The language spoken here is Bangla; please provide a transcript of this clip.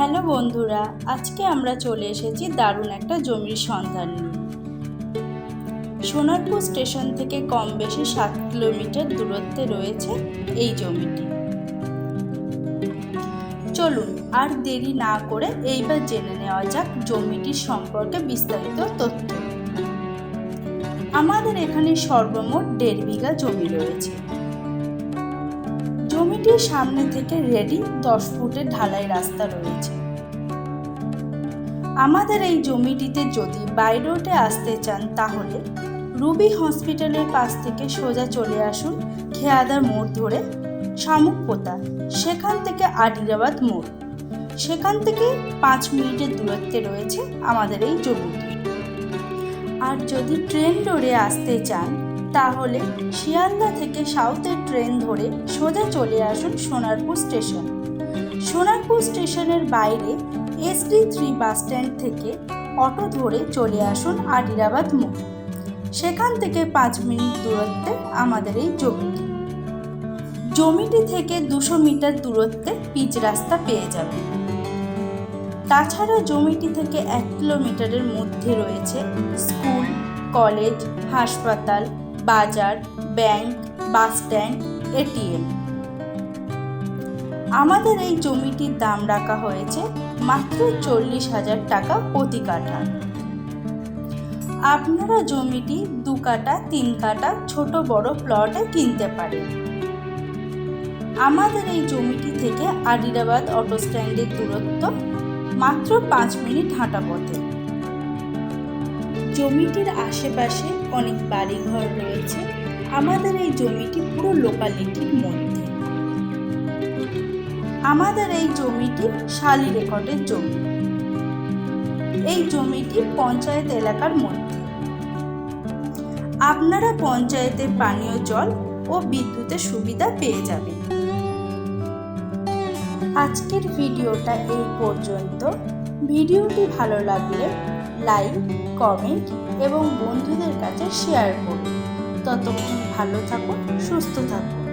হ্যালো বন্ধুরা, আজকে আমরা চলে এসেছি দারুণ একটা জমির সন্ধান নিয়ে। সোনারপুর স্টেশন থেকে কম বেশি সাত কিলোমিটার দূরত্বে রয়েছে এই জমিটি। চলুন, আর দেরি না করে এইবার জেনে নেওয়া যাক জমিটির সম্পর্কে বিস্তারিত তথ্য। আমাদের এখানে সর্বমোট দেড় বিঘা জমি রয়েছে। জমিটির সামনে থেকে রেডি দশ ফুটের ঢালাই রাস্তা রয়েছে। আমাদের এই জমিটিতে যদি বাই রোডে আসতে চান তাহলে রুবি হসপিটালের পাশ থেকে সোজা চলে আসুন খেয়াদার মোড় ধরে শামুকপোতা, সেখান থেকে আডিরাবাদ মোড়। সেখান থেকে পাঁচ মিনিটের দূরত্বে রয়েছে আমাদের এই জমিটি। আর যদি ট্রেন রোডে আসতে চান তাহলে শিয়ালদা থেকে সাউথের ট্রেন ধরে সোজা চলে আসুন সোনারপুর স্টেশন। সোনারপুর স্টেশনের বাইরে এসডি থ্রি বাস স্ট্যান্ড থেকে অটো ধরে চলে আসুন আডিরাবাদ মোড়। সেখান থেকে পাঁচ মিনিট দূরত্বে আমাদের এই জমিটি। জমিটি থেকে দুশো মিটার দূরত্বে পিচ রাস্তা পেয়ে যাবেন। তাছাড়া জমিটি থেকে এক কিলোমিটারের মধ্যে রয়েছে স্কুল, কলেজ, হাসপাতাল বাজার, ব্যাংক, বাস স্ট্যান্ড এটিএম আমাদের এই জমিটির দাম রাখা হয়েছে মাত্র চল্লিশ হাজার টাকা প্রতি কাঠা। আপনারা জমিটি দু কাটা তিন কাটা ছোট, বড় প্লটে কিনতে পারেন। আমাদের এই জমিটি থেকে আদিলাবাদ অটো স্ট্যান্ডের দূরত্ব মাত্র পাঁচ মিনিট হাঁটা পথে। জমিটির আশেপাশে অনেক বাড়িঘর রয়েছে। আমাদের এই জমিটি পুরো লোকালিটির মধ্যে। আমাদের এই জমিটি শালি রেকর্ডের জমি। এই জমিটি পঞ্চায়েত এলাকার মধ্যে। আপনারা পঞ্চায়েতের পানীয় জল ও বিদ্যুতের সুবিধা পেয়ে যাবেন। আজকের ভিডিওটা এই পর্যন্ত। ভিডিওটি ভালো লাগলে লাইক কমেন্ট এবং বন্ধুদের কাছে শেয়ার করুন। ততক্ষণ ভালো থাকুন সুস্থ থাকুন।